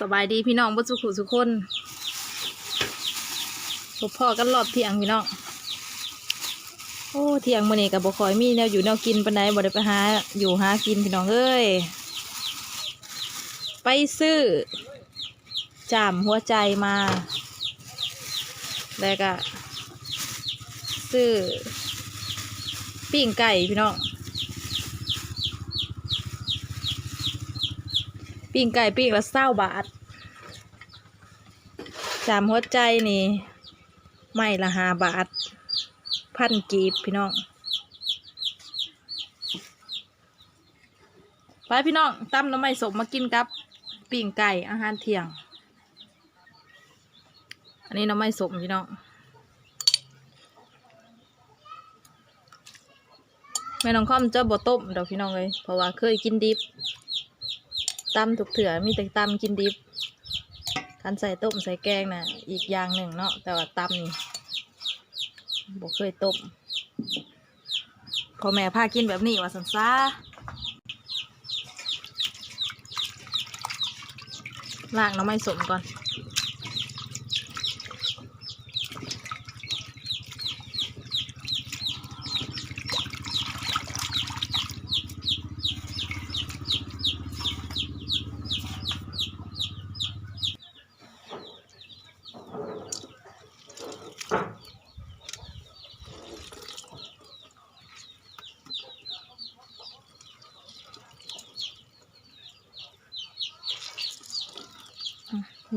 สบายดีพี่น้องบุสุขุสุคนพบพ่อกันรอบเที่ยงพี่น้อง โอ้เที่ยงมื้อนี้กับบ่คอยมีแนวอยู่แนวกินปานใดบ่ได้ไปหาอยู่หากินพี่น้องเอ้ย ไปซื้อจามหัวใจมา แล้วก็ซื้อปิ้งไก่พี่น้อง ปิ้งไก่ปิ้งละเศร้าบาทจามหัวใจนี่ไม่ละหาบาท พันกีบพี่น้อง ไปพี่น้องตั้มน้ำไม่สมมากินกับปิ้งไก่อาหารเที่ยง อันนี้น้ำไม่สมพี่น้องแม่น้องค่อมเจ้าบ่ต้มดอกพี่น้องเลยเพราะว่าเคยกินดิบ ตำถูกเถื่อมีแต่ตำกินดิบคันใส่ต้มใส่แกงน่ะอีกอย่างหนึ่งเนาะแต่ว่าตำนี่บอกเคยต้มพอแม่พากินแบบนี้ว่าสันซาล้างน้ำไม่สมก่อน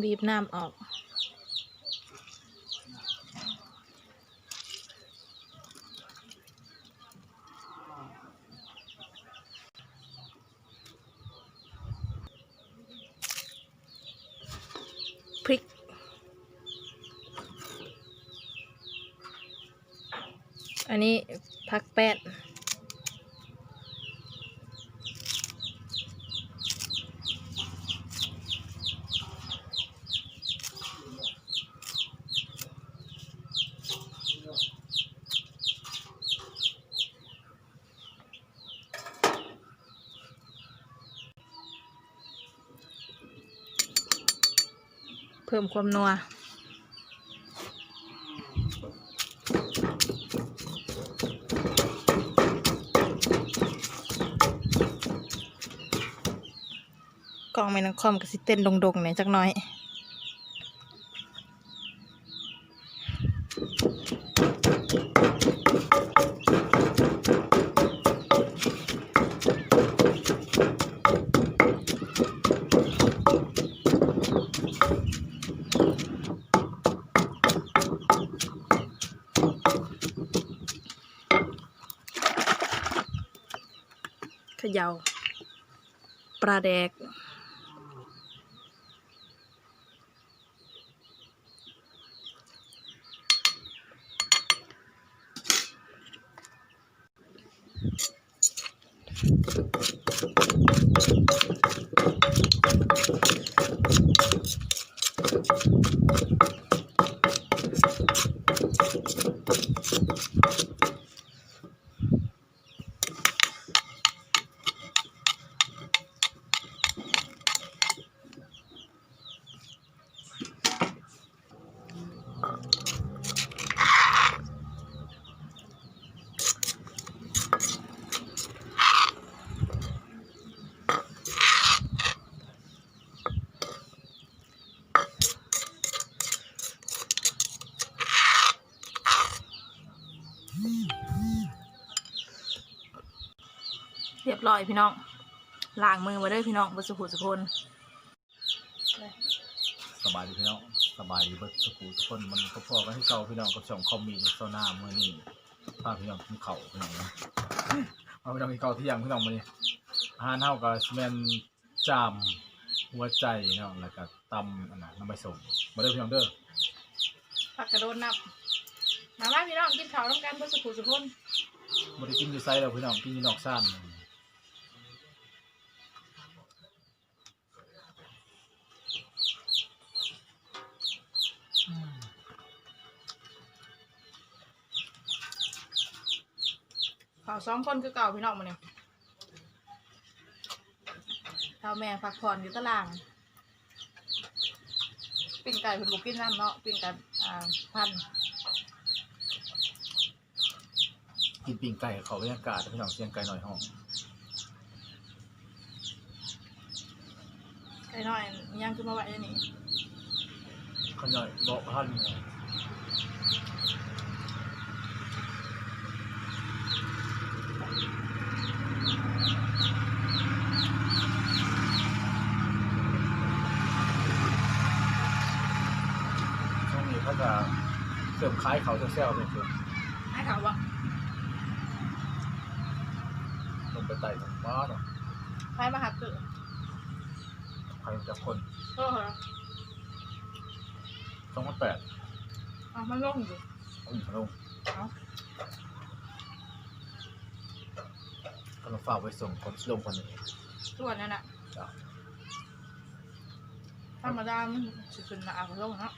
บีบน้ำออก พริก อันนี้ผักแป้น เพิ่มความนัวกองแม่นังคอมกับสิเต้นดงๆหน่อยจักหน่อย เขย่า ปลา บร้อยพี่น้องล้างมือมาด้วยพี่น้องบนสุขุสุคนสบายดีพี่น้องสบายดีเบิดสุขุทุกคนมันก็พอกันที่เก่าพี่น้องกับช่องคอมมีในโซนาเมื่อนี้พาพี่น้องกินเข่าวพี่น้องนะเอาพี่น้องกินเข่าวที่ยังพี่น้องมานี่อาหารเท่ากับแมนจามหัวใจเนาะแล้วก็ตำอันนั้นน้ำใบส้มมาเด้อพี่น้องเด้อผักกระโดดนับมาว่าพี่น้องกินข้าวร่วมกันบนสุขุสุคนมาได้กินอยู่ไซแล้วพี่น้องกินอยู่นอกซ่า สองคนคือเก่าพี่น้องมาเนี่ยเท่าแม่พักผ่อนอยู่ตาราง ปิ้งไก่เพิ่นบ่กินน้ำเนาะ ปิ้งไก่อ่าพันกินปิ้งไก่เขาบรรยากาศพี่น้องเสียงไก่หน่อยห้อง ไก่น้อยย่างขึ้นมาไว้ในนี้เขาหน่อยบอกพัน ช่วงนี้เขาจะเสริมคล้ายเขาจะแซวเป็นคือให้เขาว่าลงไปไต่ของบ้าเนาะใครมาหักคือใครจะคนเออเหรอสองพันแปดเอามันลงอยู่อืมลงเอากำลังฝากไปส่งคนลงคนหนึ่งส่วนนั้นน่ะจ้ะธรรมดามันสิขึ้นมาเอาลงเนาะ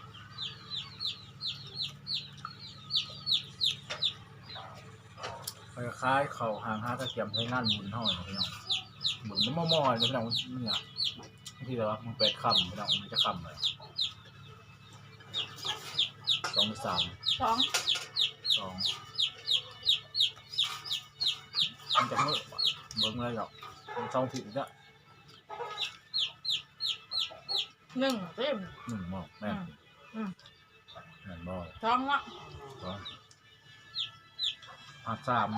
คล้ายๆเขาหางห้าตะเกียบใช้งานหมุนเท่าไหร่พี่น้องหมุนมันมอๆเลยพี่น้องมันเนี่ยบางทีแต่ว่ามันแปดคำพี่น้องมันจะคำเลยสองหรือสามสองสองมันจะเมื่อเบิ้งเลยหรอกมันสองผิดจ้ะหนึ่งเต็มหนึ่งหมอกแม่นอืมแม่นบ่สองเนาะสองห้าสาม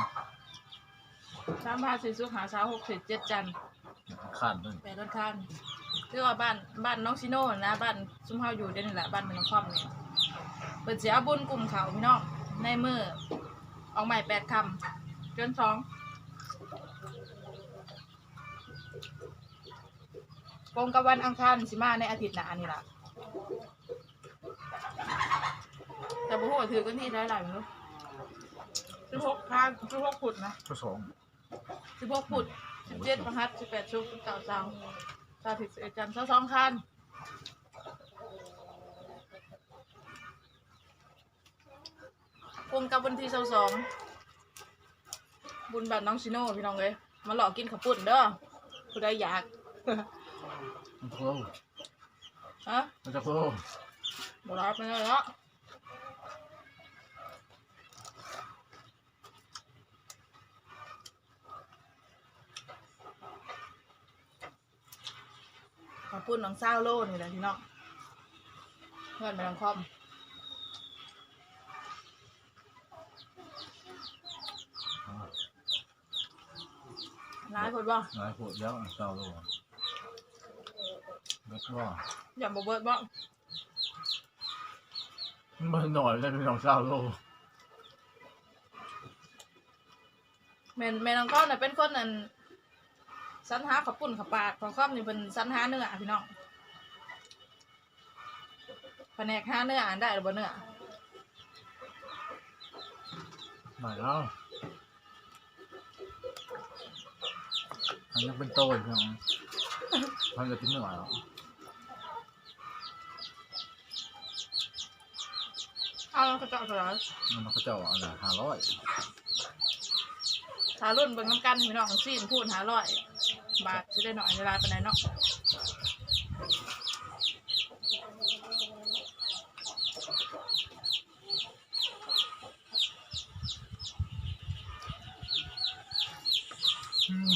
สามพันสี่สิบหาสามหกสิบเจ็ดจันทร์ข้านด้วยแปดต้นคันคือว่าบ้านบ้านน้องชิโน่นะ บ้านซุ้มเฮาอยู่เด่นนี่แหละบ้านเป็นน้องคอมเนี่ยเปิดเสียบุญกลุ่มเขาพี่น้องในมือออกใหม่แปดคำจนสองกงกับวันอังคารสิมาในอาทิตย์หน้านี่ล่ะแต่บุหัวาถือกันที่ได้หลายมั้ย สิบหกคานสิบหกขุดนะข้อสองสิบหกฟุตสิบเจ็ดประหัดสิบแปดชุกสิบเก้าสามสามสิบเอ็ดจันทร์สองคันวงกับวันที่สสองบุญบัตรน้องชิโน่พี่น้องเลยมาหลอกกินข้าวปุ้นเด้อผู้ใดอยาก มันโค้งฮะมันจะโค้งบรับไปเลยเนาะ ข้าวปุ้นน้องเศร้าโลนี่แหละพี่น้องเพื่อนไปน้องคอมร้ายคนบ่หลายปวดแล้วเศร้าแล้วแล้วก็อย่าบอกเบิดบ่มันหน่อยเลยเป็นของเศร้าโลแม่นแม่น้องก้อนน่ะเป็นคนนั่น สันหาขับปุ่นขับปาดของข้อมนี่เป็นสันหาเนื้อพี่น้องแผนกหาเนื้ออ่านได้หรือบ่เนื้อหน่อยแล้วอันยังเป็นโตอีกพี่น้องพันจะกินไม่ไหวแล้วเอาแล้วก็เจาะสลายมันก็จะเอาอะไรห้าร้อยถ้ารุ่นเบิ่งน้ำกันพี่น้องซีนพูดหาร้อย บาทจะได้หน่อยเวลาไปไหนใดเนาะ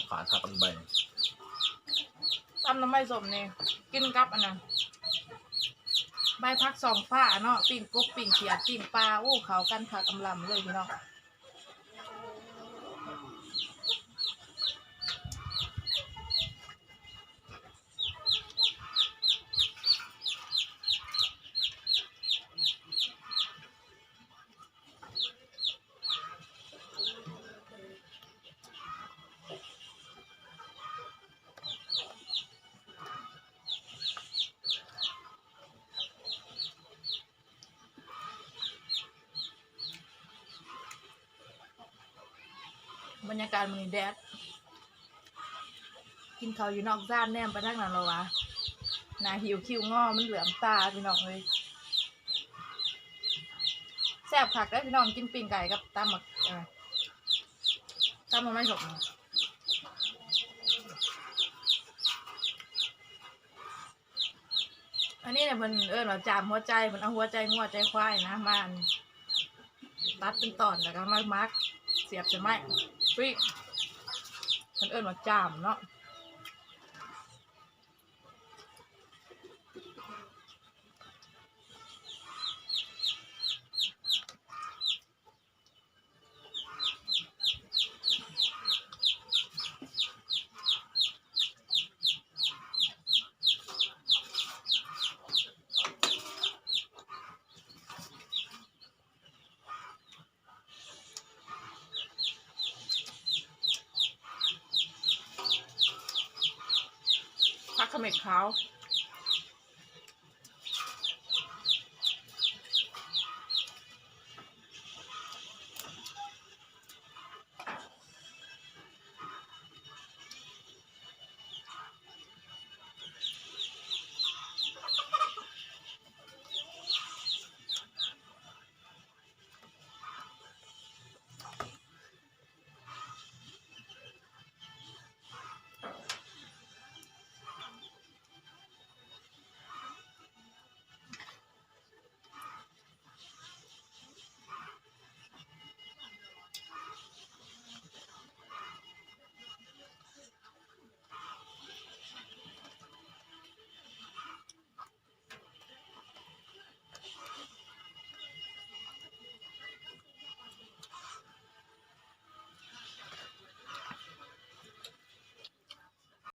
ขาขาดตังใบตำน้ำใบสมนี่กินกับอันนั้นใบพักสองฟ้าเนาะปิ่งกบปิ่งเขียดปิ่งปลาโอ้เขากันขากำลำเลยพี่น้อง บรรยากาศมันแดด กินเขาอยู่นอกจ้านแนมไปทั้งนั้นเลยววะนาหิวคิวงอมันเหลือมตาพี่น้องเลยแซ่บผักได้พี่น้องกินปิ้งไก่กับตำหมักตำมันไม่สดอันนี้เนี่ยมันเออญว่าจามหัวใจมันเอาหัวใจงัวใจควายนะมันตัดเป็นตอนแต่ก็มามักเสียบจะไหม ปิ้งมันเอิ้นว่าจามเนาะ 好